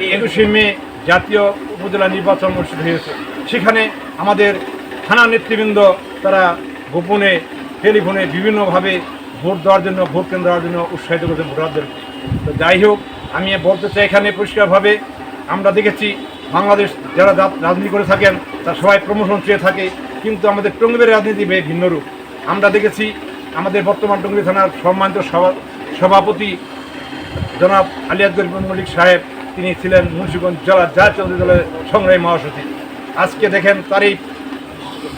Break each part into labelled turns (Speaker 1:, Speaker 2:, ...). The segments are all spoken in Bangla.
Speaker 1: একুশে মে জাতীয় উপজেলা নির্বাচন অনুষ্ঠিত হয়েছে। সেখানে আমাদের থানা নেতৃবৃন্দ তারা গোপনে, টেলিফোনে বিভিন্নভাবে ভোট দেওয়ার জন্য, ভোট কেন্দ্র দেওয়ার জন্য উৎসাহিত করেছে ভোটারদের। তো যাই হোক, আমি বলতে চাই এখানে পরিষ্কারভাবে আমরা দেখেছি বাংলাদেশ যারা রাজনীতি করে থাকেন, তারা সবাই প্রমোশন চেয়ে থাকে, কিন্তু আমাদের টঙ্গিবের রাজনীতি বে- ভিন্ন রূপ। আমরা দেখেছি আমাদের বর্তমান টঙ্গী থানার সম্মানিত সভা- সভাপতি জনাব আলিয়াদুল মল্লিক সাহেব তিনি ছিলেন মুন্সিগঞ্জ জেলা জাতীয় দলের সংগ্রামী মহাসচিব। আজকে দেখেন তারই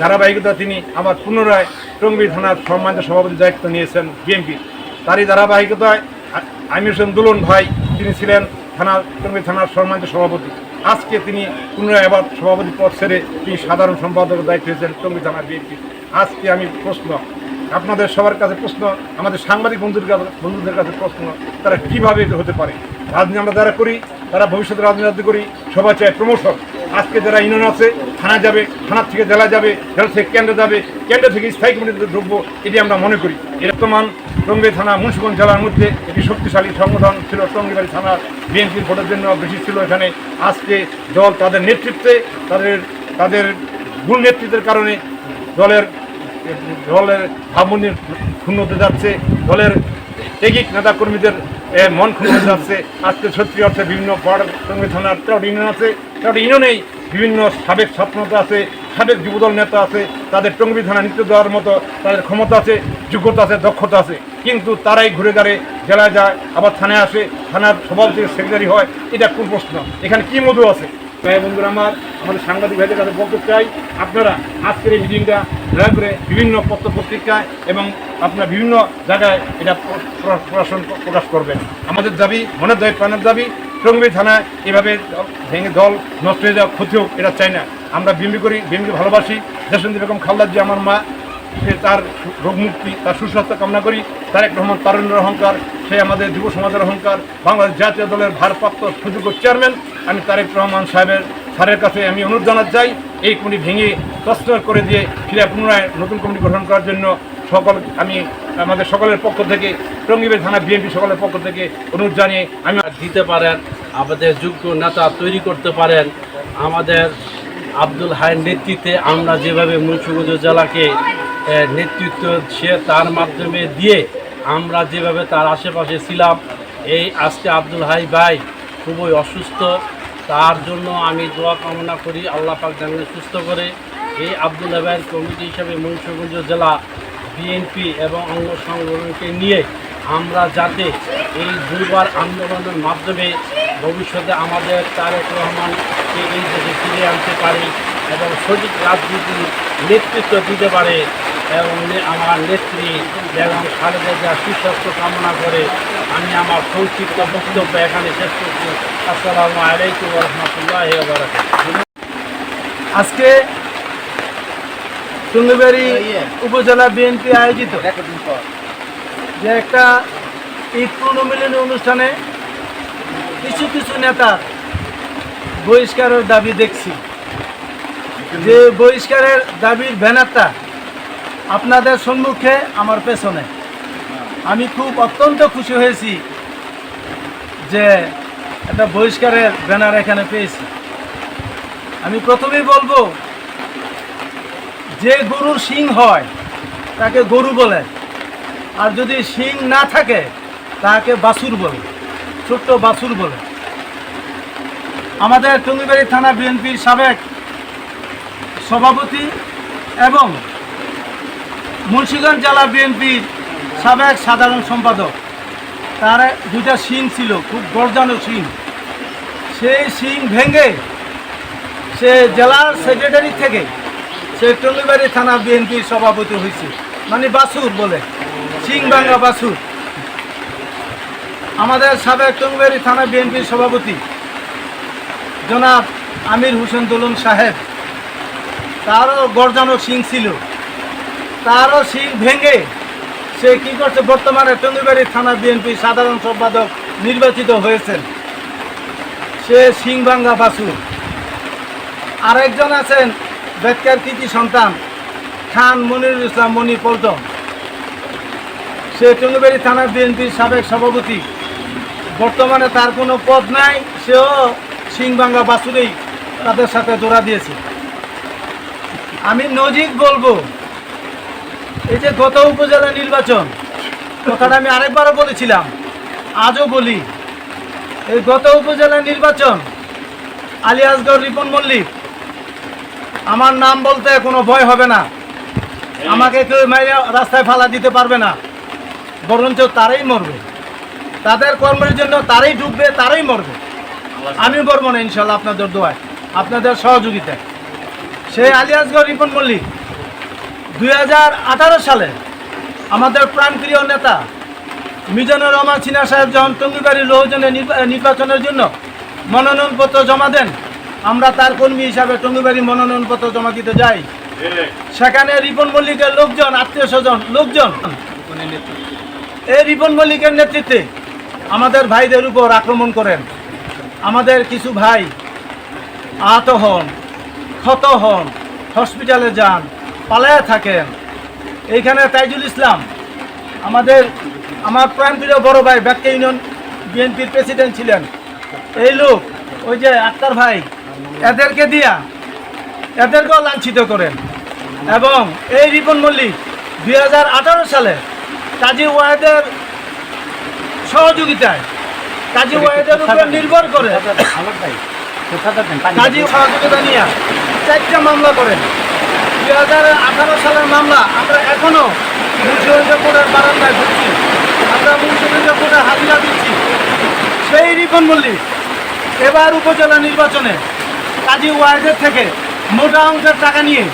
Speaker 1: ধারাবাহিকতা তিনি আবার পুনরায় টঙ্গী থানার সম্মানিত সভাপতির দায়িত্ব নিয়েছেন বিএনপি। তারই ধারাবাহিকতায় আমির হোসেন দুলন ভাই, তিনি ছিলেন থানার, টঙ্গী থানার সম্মানিত সভাপতি। আজকে তিনি পুনরায় আবার সভাপতি পদ ছেড়ে তিনি সাধারণ সম্পাদকের দায়িত্ব হয়েছেন টঙ্গী থানার বিএনপি। আজকে আমি প্রশ্ন, আপনাদের সবার কাছে প্রশ্ন, আমাদের সাংবাদিক বন্ধুদের কাছে বন্ধুদের কাছে প্রশ্ন, তারা কীভাবে হতে পারে? রাজনীতি আমরা যারা করি তারা ভবিষ্যতে রাজনীতি করি, সবাই চায় প্রমোশন আজকে যারা ইউনিয়ন আছে থানা যাবে, থানার থেকে জেলা যাবে, জেলা থেকে কেন্দ্রে যাবে, কেন্দ্র থেকে স্থায়ী কমিটিতে ঢুকবো এটি আমরা মনে করি। বর্তমান টঙ্গী থানা, মুন্সিগঞ্জ জেলার মধ্যে একটি শক্তিশালী সংগঠন ছিল, টঙ্গীবাড়ি থানার বিএনপির ভোটের জন্য বেশি ছিল এখানে। আজকে দল তাদের নেতৃত্বে, তাদের তাদের গুণ নেতৃত্বের কারণে দলের দলের ভাবমূর্তি ক্ষুণ্ণ হতে যাচ্ছে, দলের টেগিক নেতা কর্মীদের মন হতে যাচ্ছে। আজকে সত্যি অর্থে বিভিন্ন পাড় সঙ্গে থানার তেরোটি ইউনিয়ন আছে। তেরোটি ইউনিয়নেই বিভিন্ন সাবেক ছাত্রনেতা আছে, সাবেক যুবদল নেতা আছে, তাদের টঙ্গি থানা নেতৃত্ব দেওয়ার মতো তাদের ক্ষমতা আছে, যোগ্যতা আছে, দক্ষতা আছে। কিন্তু তারাই ঘুরে দাঁড়ে জেলায় যায়, আবার থানায় আসে, থানার সভাপতি সেক্রেটারি হয়, এটা কোন প্রশ্ন? এখানে কি মধু আছে? ভাই বন্ধুরা আমার, আমাদের সাংবাদিক ভাইদের কাছে বলতে চাই, আপনারা আজকের এই মিটিংটা দয়া করে বিভিন্ন পত্র পত্রিকায় এবং আপনার বিভিন্ন জায়গায় এটা প্র- প্র- প্রকাশন প্রকাশ করবেন। আমাদের দাবি, মনের দাবি, প্রাণের দাবি টঙ্গী থানায় এভাবে ভেঙে দল নষ্ট হয়ে যাওয়া ক্ষতি হোক এটা চাই না। আমরা বিএমপি করি বিএমপি ভালোবাসি। দেশন্দি বেগম খালদার যে আমার মা, সে তার রোগ মুক্তি, তার সুস্বাস্থ্য কামনা করি। তারেক রহমান, তারুণ্যের অহংকার, সে আমাদের যুব সমাজের অহংকার, বাংলাদেশ জাতীয় দলের ভারপ্রাপ্ত সুযোগ্য চেয়ারম্যান আমি তারেক রহমান সাহেবের, স্যারের কাছে আমি অনুরোধ জানাতে চাই, এই কমিটি ভেঙে তস্তর করে দিয়ে ফিরে পুনরায় নতুন কমিটি গঠন করার জন্য সকল আমি আমাদের সকলের পক্ষ থেকে, টঙ্গিবের থানা বিএনপি সকলের পক্ষ থেকে অনুরোধ জানিয়ে আমি
Speaker 2: দিতে পারেন, আমাদের যোগ্য নেতা তৈরি করতে পারেন। আমাদের আব্দুল হায়ের নেতৃত্বে আমরা যেভাবে মুন্সিগঞ্জ জেলাকে নেতৃত্ব সে তার মাধ্যমে দিয়ে আমরা যেভাবে তার আশেপাশে ছিলাম, এই আজকে আব্দুল হাই ভাই খুবই অসুস্থ। তার জন্য আমি দোয়া কামনা করি আল্লাহ পাক যেন সুস্থ করে। এই আব্দুল হাইয়ের কমিটি হিসাবে মুন্সিগঞ্জ জেলা বিএনপি এবং অঙ্গ সংগঠনকে নিয়ে আমরা যাতে এই দুর্বার আন্দোলনের মাধ্যমে ভবিষ্যতে আমাদের তারেক রহমানকে এই দেশে ফিরিয়ে আনতে পারি। এবং সঠিক রাজনীতির নেতৃত্ব দিতে পারে এবং আমার নেত্রী এবং খালেদা যা সুস্বাস্থ্য কামনা করে আমি আমার সংক্ষিপ্ত বক্তব্য এখানে শেষ করছি। আসসালামু আলাইকুম রহমতুল্লাহ
Speaker 3: আজকে টুঙ্গিবাড়ি উপজেলা বিএনপি আয়োজিত যে একটা ঈদ পুনর্মিলনী অনুষ্ঠানে কিছু কিছু নেতা বহিষ্কারের দাবি দেখছি। যে বহিষ্কারের দাবির ব্যানারটা আপনাদের সম্মুখে আমার পেছনে। আমি খুব অত্যন্ত খুশি হয়েছি যে একটা বহিষ্কারের ব্যানার এখানে পেয়েছি। আমি প্রথমেই বলব, যে গরুর শিং হয়, তাকে গরু বলে। আর যদি শিং না থাকে, তাকে বাছুর বলে, ছোট্ট বাছুর বলে। আমাদের টঙ্গিবাড়ি থানা বিএনপির সাবেক সভাপতি এবং মুন্সিগঞ্জ জেলা বিএনপির সাবেক সাধারণ সম্পাদক। তার দুইটা সিং ছিল, খুব গর্জানো সিং সেই সিং ভেঙে সে জেলার সেক্রেটারি থেকে সে টঙ্গিবাড়ি থানা বিএনপির সভাপতি হয়েছে। মানে বাসুর বলে সিংবাঙ্গা বাসুর আমাদের সাবেক টঙ্গিবাড়ি থানা বিএনপির সভাপতি জনাব আমির হোসেন দোলন সাহেব তারও গর্জানো সিং ছিল। তারও সিং ভেঙে সে কি করছে? বর্তমানে টঙ্গিবাড়ি থানা বিএনপি সাধারণ সম্পাদক নির্বাচিত হয়েছেন। সে সিংবাঙ্গা বাসুর আরেকজন আছেন বেদকার কৃতি সন্তান, খান মনিরুল ইসলাম মনি পল্টন। সে টঙ্গিবাড়ি থানা বিএনপির সাবেক সভাপতি। বর্তমানে তার কোনো পদ নাই, সেও সিংবাঙ্গা বাসুরেই তাদের সাথে জোড়া দিয়েছে। আমি নজিক বলব। এই যে গত উপজেলা নির্বাচন, কথাটা আমি আরেকবারও বলেছিলাম, আজও বলি। এই গত উপজেলা নির্বাচন, আলিয়াসগড় রিপন মল্লিক, আমার নাম বলতে কোনো ভয় হবে না। আমাকে কেউ মেরে রাস্তায় ফালা দিতে পারবে না। বরঞ্চ তারাই মরবে। তাদের কর্মের জন্য তারাই ডুববে, তারাই মরবে। আমি মরবো না ইনশাল্লাহ আপনাদের দোয়ায়, আপনাদের সহযোগিতায়। সেই আলিয়াসগড় রিপন মল্লিক। দুই হাজার আঠারো সালে আমাদের প্রাণপ্রিয় নেতা মিজানুর রহমান সিনহা সাহেব যখন টঙ্গিবাড়ি লোহজনে নির্বা- নির্বাচনের জন্য মনোনয়নপত্র জমা দেন, আমরা তার কর্মী হিসাবে টঙ্গিবাড়ি মনোনয়নপত্র জমা দিতে যাই। সেখানে রিপন মল্লিকের লোকজন, আত্মীয় স্বজন, লোকজন এই রিপন মল্লিকের নেতৃত্বে আমাদের ভাইদের উপর আক্রমণ করেন। আমাদের কিছু ভাই আহত হন। ক্ষত হন হসপিটালে যান পালায়া থাকেন এইখানে তাইজুল ইসলাম আমাদের আমার প্রাণপ্রিয় বড় ভাই ব্যাক্কা ইউনিয়ন বিএনপির প্রেসিডেন্ট ছিলেন এই লোক ওই যে আক্তার ভাই এদেরকে দিয়া এদেরকেও লাঞ্ছিত করেন এবং এই রিপন মল্লিক দুই হাজার আঠারো সালে কাজী ওয়াহেদের সহযোগিতায় কাজী ওয়াহেদের উপর নির্ভর করে কাজী সহযোগিতা নিয়ে চারটা মামলা করেন। দুই হাজার আঠারো সালের মামলা, আমরা এখনও মুন্সিগঞ্জ কোর্টের বারান্দায় ঘুরছি আমরা মুন্সিগঞ্জ কোর্টে হাজিরা দিচ্ছি। সেই রিপন মল্লিক এবার উপজেলা নির্বাচনে কাজী ওয়ার্ডের থেকে মোটা অঙ্কের টাকা নিয়ে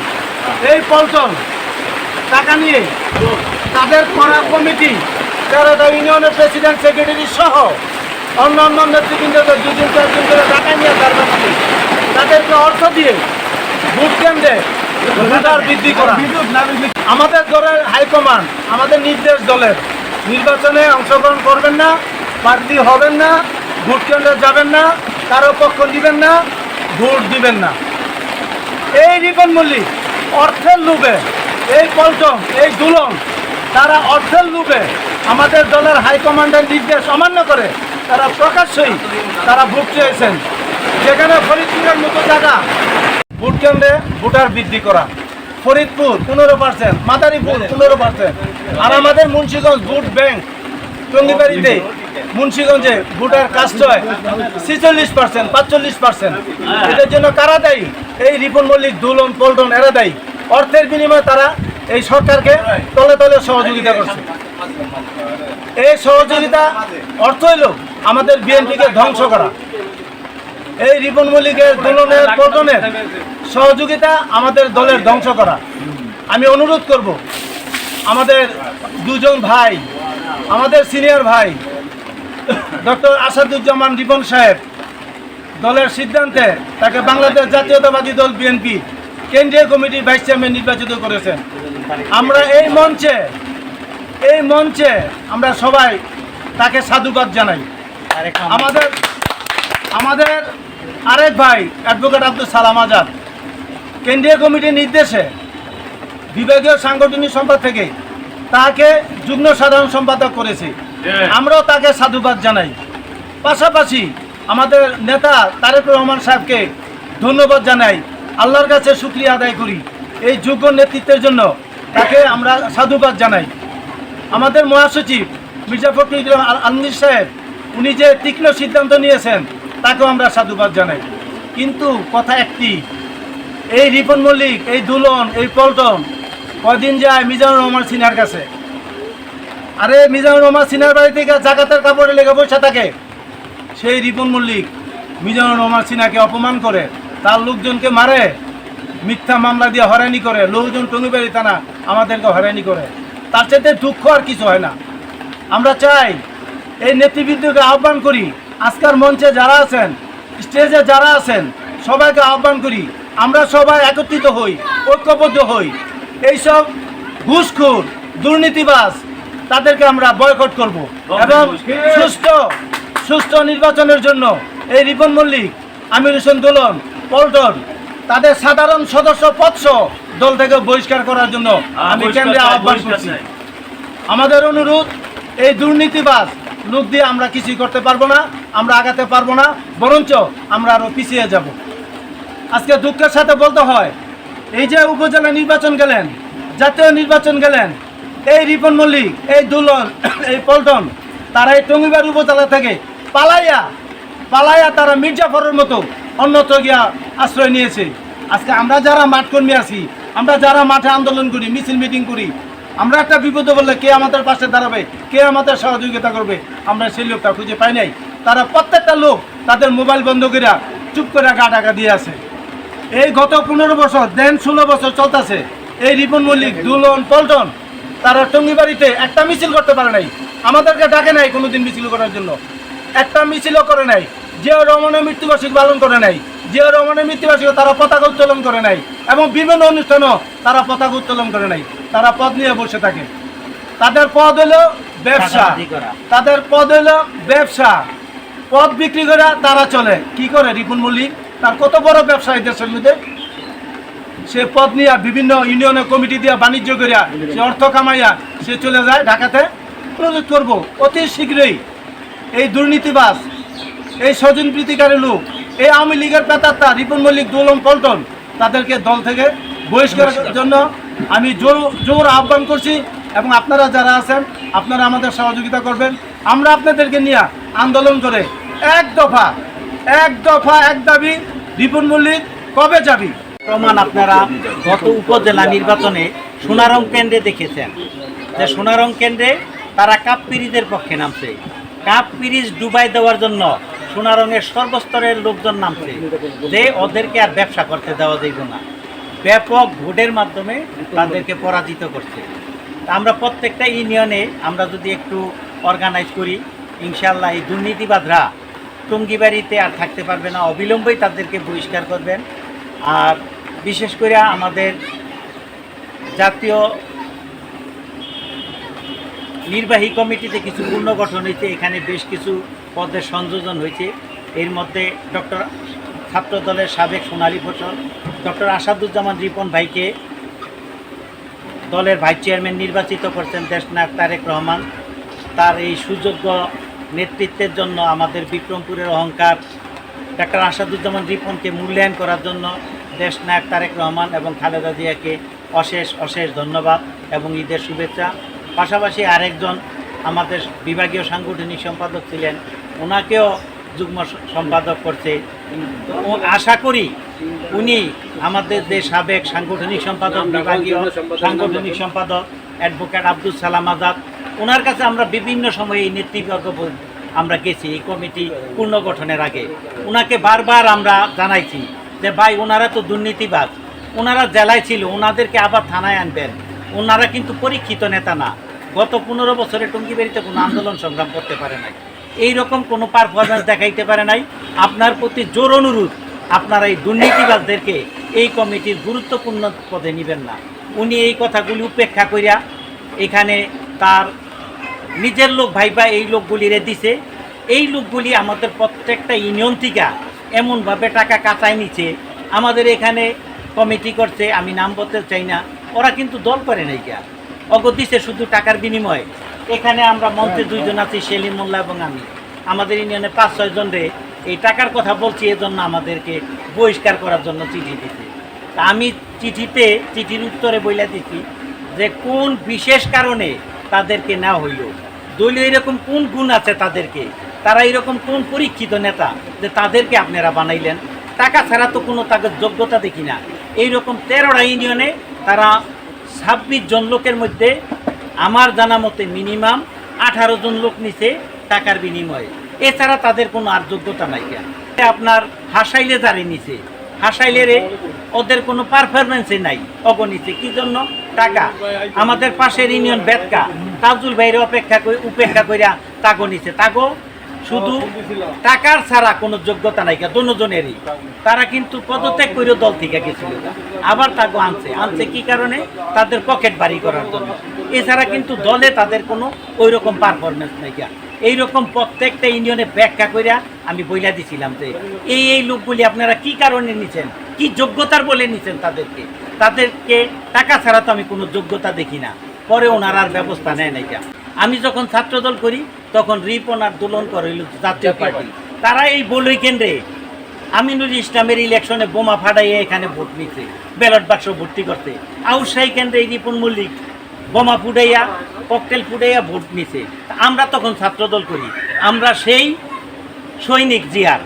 Speaker 3: এই পল্টন টাকা নিয়ে তাদের করা কমিটি তেরোটা ইউনিয়নের প্রেসিডেন্ট, সেক্রেটারি সহ অন্যান্য নেতৃবৃন্দদের দুজন চারজন করে টাকা নিয়ে তার তাদেরকে অর্থ দিয়ে বৃদ্ধি করা। আমাদের দলের হাইকমান্ড আমাদের নির্দেশ দলের। নির্বাচনে অংশগ্রহণ করবেন না, প্রার্থী হবেন না, ভোট কেন্দ্রে যাবেন না, কারও পক্ষ দিবেন না, ভোট দিবেন না। এই রিপন মল্লিক, অর্থের লোভে, এই পল্টন, এই দুলন, তারা অর্থের লোভে আমাদের দলের হাইকমান্ডের নির্দেশ অমান্য করে, তারা প্রকাশ্যই তারা ভোট চেয়েছেন। যেখানে ফরিদপুরের মতো জায়গা ভোট কেন্দ্রে ভোটার বৃদ্ধি করা। ফরিদপুর, পনেরো পার্সেন্ট মাদারীপুর, পনেরো পার্সেন্ট আর আমাদের মুন্সিগঞ্জ ভোট ব্যাংক টঙ্গিবাড়িতে মুন্সিগঞ্জে ভোটার কাস্ট হয় ছিচল্লিশ পার্সেন্ট পাঁচচল্লিশ পার্সেন্ট এটার জন্য কারা দেয়? এই রিপন মল্লিক দুলন পল্টন, এরা দেয়। অর্থের বিনিময়ে তারা এই সরকারকে তলে তলে সহযোগিতা করছে। এই সহযোগিতা অর্থ হইল আমাদের বিএনপিকে ধ্বংস করা। এই রিপন মল্লিকের দোলনের পল্টনের সহযোগিতা আমাদের দলের ধ্বংস করা। আমি অনুরোধ করব আমাদের দুজন ভাই আমাদের সিনিয়র ভাই ডক্টর আসাদুজ্জামান রিপন সাহেব দলের সিদ্ধান্তে তাকে বাংলাদেশ জাতীয়তাবাদী দল বিএনপি কেন্দ্রীয় কমিটির ভাইস চেয়ারম্যান নির্বাচিত করেছেন। আমরা এই মঞ্চে এই মঞ্চে আমরা সবাই তাকে সাধুবাদ জানাই। আমাদের আমাদের আরেক ভাই অ্যাডভোকেট আব্দুল সালাম আজাদ কেন্দ্রীয় কমিটির নির্দেশে বিভাগীয় সাংগঠনিক সম্পাদ থেকে তাকে যুগ্ম সাধারণ সম্পাদক করেছে। আমরাও তাকে সাধুবাদ জানাই। পাশাপাশি আমাদের নেতা তারেক রহমান সাহেবকে ধন্যবাদ জানাই। আল্লাহর কাছে শুক্রিয়া আদায় করি। এই যোগ্য নেতৃত্বের জন্য তাকে আমরা সাধুবাদ জানাই। আমাদের মহাসচিব মির্জা ফখরুল আলমগীর সাহেব উনি যে তীক্ষ্ণ সিদ্ধান্ত নিয়েছেন তাকেও আমরা সাধুবাদ জানাই। কিন্তু কথা একটি, এই রিপন মল্লিক, এই দুলন, এই পল্টন, কদিন যায় মিজানুর রহমান সিনহার কাছে। আরে, মিজানুর রহমান সিনহার বাড়ি থেকে জাকাতের কাপড়ে লেগে বসে থাকে। সেই রিপন মল্লিক মিজানুর রহমান সিনহাকে অপমান করে, তার লোকজনকে মারে, মিথ্যা মামলা দিয়ে হয়রানি করে, লোকজন টঙ্গিবাড়ি থানা আমাদেরকে হয়রানি করে। তার চাইতে দুঃখ আর কিছু হয় না। আমরা চাই এই নেতৃবৃন্দকে আহ্বান করি আজকের মঞ্চে যারা আছেন স্টেজে যারা আছেন সবাইকে আহ্বান করি আমরা সবাই একত্রিত হই ঐক্যবদ্ধ হই। এইসব ঘুষখোর দুর্নীতিবাজ তাদেরকে আমরা বয়কট করব এবং সুস্থ সুস্থ নির্বাচনের জন্য এই রিপন মল্লিক আমির হোসেন দোলন পল্টন তাদের সাধারণ সদস্য পদস দল থেকে বহিষ্কার করার জন্য আমি কেন্দ্রে আহ্বান করছি। আমাদের অনুরোধ এই দুর্নীতিবাজ লোক দিয়ে আমরা কিছুই করতে পারব না, আমরা আগাতে পারব না, বরঞ্চ আমরা আরও পিছিয়ে যাব। আজকে দুঃখের সাথে বলতে হয়, এই যে উপজেলা নির্বাচন গেলেন, জাতীয় নির্বাচন গেলেন, এই রিপন মল্লিক, এই দুলন এই পল্টন, তারা এই টঙ্গিবার উপজেলা থেকে পালাইয়া পালাইয়া তারা মির্জাফরের মতো অন্যত্র গিয়া আশ্রয় নিয়েছে। আজকে আমরা যারা মাঠ কর্মী আছি, আমরা যারা মাঠে আন্দোলন করি, মিছিল মিটিং করি আমরা একটা বিপদে বললে কে আমাদের পাশে দাঁড়াবে? কে আমাদের সহযোগিতা করবে? আমরা সেই লোকটা খুঁজে পাই নাই। তারা প্রত্যেকটা লোক তাদের মোবাইল বন্ধ করে চুপ করে গা টাকা দিয়ে আছে। এই গত পনেরো বছর, দেন ষোলো বছর চলতেছে। এই রিপন মল্লিক, দুলন, পল্টন, তারা টঙ্গিবাড়িতে একটা মিছিল করতে পারে নাই। আমাদেরকে ডাকে নাই কোনোদিন মিছিল করার জন্য। একটা মিছিলও করে নাই। যে রমণের মৃত্যুবার্ষিকী পালন করে নাই। যে রমণের মৃত্যুবার্ষিকী তারা পতাকা উত্তোলন করে নাই এবং বিভিন্ন অনুষ্ঠানও তারা পতাকা উত্তোলন করে নাই। তারা পদ নিয়ে বসে থাকে। তাদের পদ হলো ব্যবসা। তাদের পদ হলো ব্যবসা। পদ বিক্রি করে তারা চলে। কি করে রিপুন মল্লিক তার কত বড় ব্যবসা এই দেশের মধ্যে? সে পদ নিয়ে বিভিন্ন ইউনিয়নের কমিটি দিয়ে বাণিজ্য করিয়া সে অর্থ কামাইয়া সে চলে যায় ঢাকাতে। প্রযোগ করব। অতি শীঘ্রই এই দুর্নীতিবাস এই স্বজন প্রীতিকারী লোক এই আওয়ামী লীগের পেতাত্তা রিপন মল্লিক দোলম পল্টন তাদেরকে দল থেকে বহিষ্কারের জন্য আমি জোর জোর আহ্বান করছি এবং আপনারা যারা আছেন আপনারা আমাদের সহযোগিতা করবেন। আমরা আপনাদেরকে নিয়ে আন্দোলন করে এক দফা এক দফা এক দাবি রিপন মল্লিক কবে যাবি?
Speaker 4: প্রমাণ আপনারা গত উপজেলা নির্বাচনে সোনারং কেন্দ্রে দেখেছেন। যে সোনারং কেন্দ্রে তারা কাপ পিরিজের পক্ষে নামছে। কাপ পিরিজ ডুবাই দেওয়ার জন্য সোনারঙের সর্বস্তরের লোকজন নামছে, যে ওদেরকে আর ব্যবসা করতে দেওয়া যাইব না। ব্যাপক ভোটের মাধ্যমে তাদেরকে পরাজিত করছে। আমরা প্রত্যেকটা ইউনিয়নে আমরা যদি একটু অর্গানাইজ করি ইনশাল্লাহ এই দুর্নীতিবাদরা টঙ্গিবাড়িতে আর থাকতে পারবে না, অবিলম্বেই তাদেরকে বহিষ্কার করবেন। আর বিশেষ করে আমাদের জাতীয় নির্বাহী কমিটিতে কিছু পুনর্গঠন হয়েছে, এখানে বেশ কিছু পদের সংযোজন হয়েছে। এর মধ্যে ডক্টর ছাত্র দলের সাবেক সোনালী ফসল, ডক্টর আসাদুজ্জামান রিপন ভাইকে দলের ভাইস চেয়ারম্যান নির্বাচিত করছেন দেশনায়ক তারেক রহমান। তার এই সুযোগ্য নেতৃত্বের জন্য আমাদের বিক্রমপুরের অহংকার ডাক্তার আসাদুজ্জামান রিপনকে মূল্যায়ন করার জন্য দেশনায়ক তারেক রহমান এবং খালেদা জিয়াকে অশেষ অশেষ ধন্যবাদ এবং ঈদের শুভেচ্ছা। পাশাপাশি আরেকজন আমাদের বিভাগীয় সাংগঠনিক সম্পাদক ছিলেন ওনাকেও যুগ্ম সম্পাদক করছে। ও আশা করি উনি আমাদের যে সাবেক সাংগঠনিক সম্পাদক বিভাগীয় সাংগঠনিক সম্পাদক। অ্যাডভোকেট আব্দুল সালাম আজাদ ওনার কাছে আমরা বিভিন্ন সময়ে এই নেতৃবর্গ আমরা গেছি এই কমিটি পুনর্গঠনের আগে। ওনাকে বারবার আমরা জানাইছি যে ভাই ওনারা তো দুর্নীতিবাজ। ওনারা জেলায় ছিল ওনাদেরকে আবার থানায় আনবেন। ওনারা কিন্তু পরীক্ষিত নেতা না। গত পনেরো বছরে টঙ্গিবাড়িতে কোনো আন্দোলন সংগ্রাম করতে পারে নাই। এই রকম কোনো পারফরমেন্স দেখাইতে পারে নাই। আপনার প্রতি জোর অনুরোধ, আপনারা এই দুর্নীতিবাজদেরকে এই কমিটির গুরুত্বপূর্ণ পদে নেবেন না। উনি এই কথাগুলি উপেক্ষা করিয়া এখানে তার নিজের লোক ভাইবা এই লোকগুলিরে দিছে। এই লোকগুলি আমাদের প্রত্যেকটা ইউনিয়ন থেকে এমনভাবে টাকা কাঁচাই নিচ্ছে আমাদের এখানে কমিটি করছে, আমি নাম বলতে চাই না। ওরা কিন্তু দল করে নাই গা অগ দিছে শুধু টাকার বিনিময়ে। এখানে আমরা মঞ্চে দুইজন আছি সেলিম মোল্লা এবং আমি। আমাদের ইউনিয়নে পাঁচ ছয় জন রে। এই টাকার কথা বলছি এজন্য আমাদেরকে বহিষ্কার করার জন্য চিঠি দিতে তা আমি চিঠিতে চিঠির উত্তরে বইলা দিছি যে কোন বিশেষ কারণে তাদেরকে নেওয়া হইল? দলীয় এরকম কোন গুণ আছে তাদেরকে? তারা এরকম কোন পরীক্ষিত নেতা যে তাদেরকে আপনারা বানাইলেন? টাকা ছাড়া তো কোনো তাদের যোগ্যতা দেখি না। এইরকম তেরোটা ইউনিয়নে তারা ছাব্বিশ জন লোকের মধ্যে আমার জানা মতে মিনিমাম আঠারো জন লোক নিছে টাকার বিনিময়ে। এছাড়া তাদের কোনো আর যোগ্যতা নাই কেন? আপনার হাসাইলে যারে নিছে হাসাইলেরে ওদের কোনো পারফরমেন্সে নাই অগণিতে কি জন্য? টাকা। আমাদের পাশের ইউনিয়ন বেতকা। তাজুল ভাইয়ের অপেক্ষা উপেক্ষা করিয়া তাগো নিছে। তাগো শুধু টাকার ছাড়া কোনো যোগ্যতা নাই দুজনেরই। তারা কিন্তু পদত্যাগ করে দল থেকে গেছিল। আবার তাগো আনছে। আনছে কি কারণে? তাদের পকেট বাড়ি করার জন্য। এছাড়া কিন্তু দলে তাদের কোনো ওই রকম পারফরমেন্স নাই এইরকম প্রত্যেকটা ইউনিয়নে ব্যাখ্যা কইরা আমি বইলা দিছিলাম যে, এই এই লোকগুলি আপনারা কি কারণে নিছেন? কি যোগ্যতার বলে নিছেন তাদেরকে? তাদেরকে টাকা ছাড়া তো আমি কোনো যোগ্যতা দেখি না। পরে ওনার আর ব্যবস্থা নেয় নাই আমি যখন ছাত্রদল করি তখন রিপন আর দোলন করে জাতীয় পার্টি। তারা এই বলই কেন্দ্রে আমিনুল ইসলামের ইলেকশনে বোমা ফাটাইয়ে এখানে ভোট নিতে ব্যালট বাক্স ভর্তি করতে আউসাই কেন্দ্রে এই রিপন মল্লিক বোমা ফুটাইয়া ককটেল ফুটাইয়া ভোট নিছে তা আমরা তখন ছাত্রদল করি আমরা সেই সৈনিক জিয়ার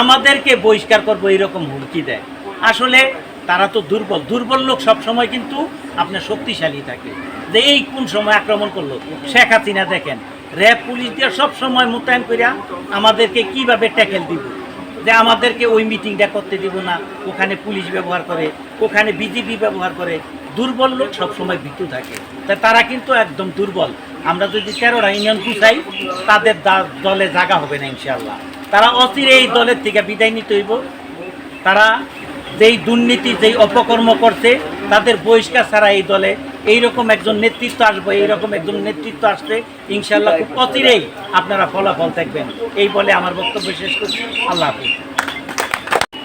Speaker 4: আমাদেরকে বহিষ্কার করব এরকম হুমকি দেয়। আসলে তারা তো দুর্বল দুর্বল লোক সবসময় কিন্তু আপনার শক্তিশালী থাকে। যে এই কোন সময় আক্রমণ করল? শেখ হাসিনা দেখেন, র্যাব পুলিশ দিয়ে সব সময় মোতায়েন করিয়া আমাদেরকে কীভাবে ট্যাকেল দিব? যে আমাদেরকে ওই মিটিংটা করতে দিব না, ওখানে পুলিশ ব্যবহার করে, ওখানে বিজেপি ব্যবহার করে। দুর্বল লোক সবসময় ভীতু থাকে। তা তারা কিন্তু একদম দুর্বল। আমরা যদি তেরোটা ইউনিয়ন গুছাই তাদের দলে জায়গা হবে না ইনশাল্লাহ তারা অচিরে এই দলের থেকে বিদায় নিতে হইব। তারা যেই দুর্নীতি, যেই অপকর্ম করছে, তাদের বহিষ্কার ছাড়া এই দলে এইরকম একজন নেতৃত্ব আসবে, এইরকম একজন নেতৃত্ব আসছে ইনশাল্লাহ খুব অচিরেই আপনারা ফলাফল দেখবেন। এই বলে আমার বক্তব্য শেষ করছি। আল্লাহ হাফিজ।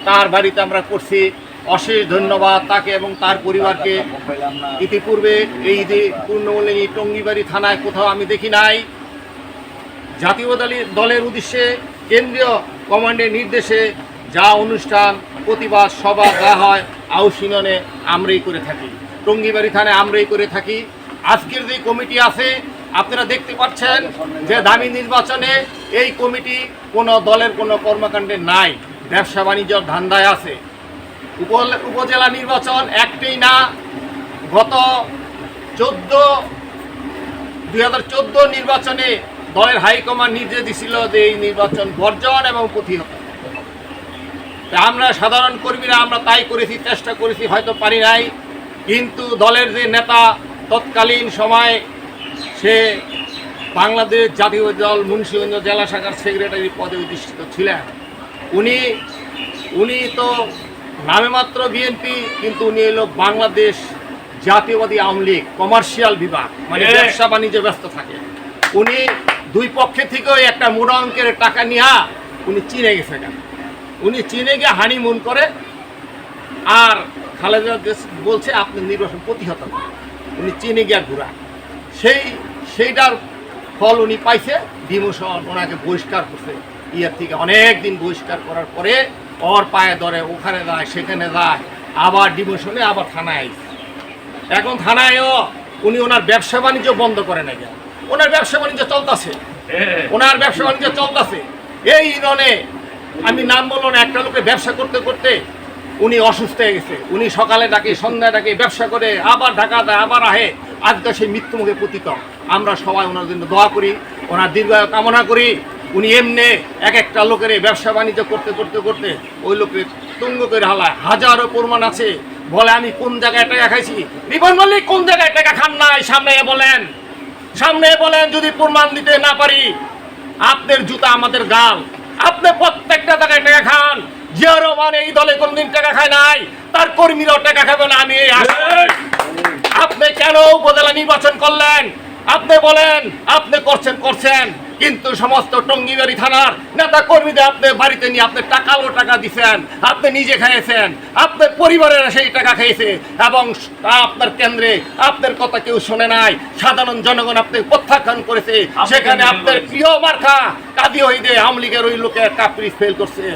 Speaker 5: তার বাড়িতে আমরা করছি অশেষ ধন্যবাদ তাকে এবং তার পরিবারকে। ইতিপূর্বে এই যে পূর্ণমূল্যী টঙ্গিবাড়ি থানায় কোথাও আমি দেখি নাই। জাতীয় দলের উদ্দেশ্যে কেন্দ্রীয় কমান্ডের নির্দেশে যা অনুষ্ঠান, প্রতিবাদ সভা যা হয় আউসিননে আমরাই করে থাকি। টঙ্গিবাড়ি থানায় আমরাই করে থাকি। আজকের যে কমিটি আছে, আপনারা দেখতে পাচ্ছেন যে দামি নির্বাচনে এই কমিটি কোনো দলের কোনো কর্মকাণ্ডে নাই, ব্যবসা বাণিজ্যর ধান্দায় আছে। উপজেলা নির্বাচন একটাই না, গত চোদ্দ, দুই নির্বাচনে দলের হাইকমান্ড নির্দেশ দিছিল যে এই নির্বাচন বর্জন এবং প্রতিহত। আমরা সাধারণ কর্মীরা আমরা তাই করেছি চেষ্টা করেছি হয়তো পারি নাই। কিন্তু দলের যে নেতা তৎকালীন সময় সে বাংলাদেশ জাতীয় দল মুন্সিগঞ্জ জেলা শাখার সেক্রেটারি পদে অধিষ্ঠিত ছিলেন। উনি উনি তো নামে মাত্র বিএনপি কিন্তু উনি হলো বাংলাদেশ জাতীয়বাদী আওয়ামী লীগ কমার্শিয়াল বিভাগ মানে। ব্যবসা বাণিজ্যে ব্যস্ত থাকে। উনি দুই পক্ষে থেকেও একটা মোটা অঙ্কের টাকা নিয়া উনি চিনে গেছে কেন উনি চীনে গিয়ে হানিমুন করে আর খালেদা বলছে আপনি নির্বাচন প্রতিহত করেন। উনি চীনে গিয়া ঘুরা। সেই সেইটার ফল উনি পাইছে। ডিমোশন ওনাকে বহিষ্কার করছে। ইয়ার থেকে অনেক দিন বহিষ্কার করার পরে ওর পায়ে ধরে ওখানে যায় সেখানে যায় আবার ডিমোশনে আবার থানায় আইছে। এখন থানায়ও উনি ওনার ব্যবসা বাণিজ্য বন্ধ করে নাই। ওনার ব্যবসা বাণিজ্য চলতেছে। ওনার ব্যবসা বাণিজ্য চলতেছে। এই ইউনিয়নে আমি নাম বলব না, একটা লোকে ব্যবসা করতে করতে উনি অসুস্থ হয়ে গেছে। উনি সকালে ডাকে, সন্ধ্যায় ডাকে, ব্যবসা করে, আবার ঢাকা দেয়, আবার আহে। আজকে সেই মৃত্যুমুখে পতিত। আমরা সবাই ওনার জন্য দোয়া করি, ওনার দীর্ঘায়ু কামনা করি। উনি এমনি এক একটা লোকের ব্যবসা বাণিজ্য করতে করতে করতে ওই লোকের তুঙ্গ করে হালায়। হাজারো প্রমাণ আছে। বলে, আমি কোন জায়গায় টাকা খাইছি? রিপন মল্লিক, কোন জায়গায় টাকা খান নাই? সামনে বলেন। সামনে বলেন, যদি প্রমাণ দিতে না পারি আপনার জুতা আমাদের গাল। আপনি প্রত্যেকটা টাকা টাকা খান। জিয়া রহমান এই দলে কোনদিন টাকা খায় নাই। তার কর্মীরাও টাকা খাবে না আমি। আপনি কেন উপজেলা নির্বাচন করলেন? আপনি বলেন আপনি করছেন করছেন। কিন্তু সমস্ত টঙ্গিবাড়ি থানার নেতা কর্মীদের আপনি বাড়িতে নিয়ে আপনি টাকালো টাকা দিছেন আপনি নিজে খেয়েছেন আপনার পরিবারের সেই টাকা খেয়েছে এবং আপনার কেন্দ্রে আপনার কথা কেউ শোনে নাই সাধারণ জনগণ আপনি প্রত্যাখ্যান করেছে সেখানে আপনার প্রিয় মার্কা কাদি হইদে আওয়ামী লীগের ওই লোকে কাপড়ি ফেল করছে।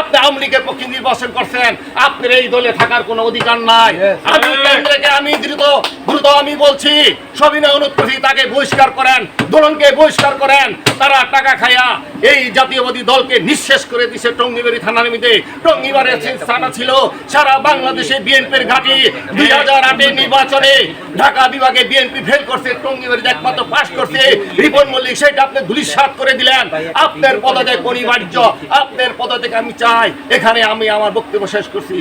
Speaker 5: আপনি আওয়ামী লীগের পক্ষে নির্বাচন করছেন আপনার এই দলে থাকার কোনো অধিকার নাই। আমি কেন্দ্রকে আমি আমি বলছি সবিনয় করছি তাকে বহিষ্কার করেন, দোলনকে বহিষ্কার করেন, তারা টাকা খাইয়া এই জাতীয়বাদী দলকে নিঃশেষ করে দিছে টঙ্গিবাড়ি থানার মধ্যে। টঙ্গিবাড়ির থানা ছিল, সারা বাংলাদেশে বিএনপির ঘাঁটি। দুই হাজার আটের নির্বাচনে ঢাকা বিভাগে বিএনপি ফেল করছে টঙ্গিবাড়িতে একমাত্র পাশ করছে। রিপন মল্লিক, সেটা আপনি ধুলিসাৎ করে দিলেন। আপনার পদত্যাগ অনিবার্য, আপনার পদত্যাগ আমি চাই। এখানে আমি আমার বক্তব্য শেষ করছি।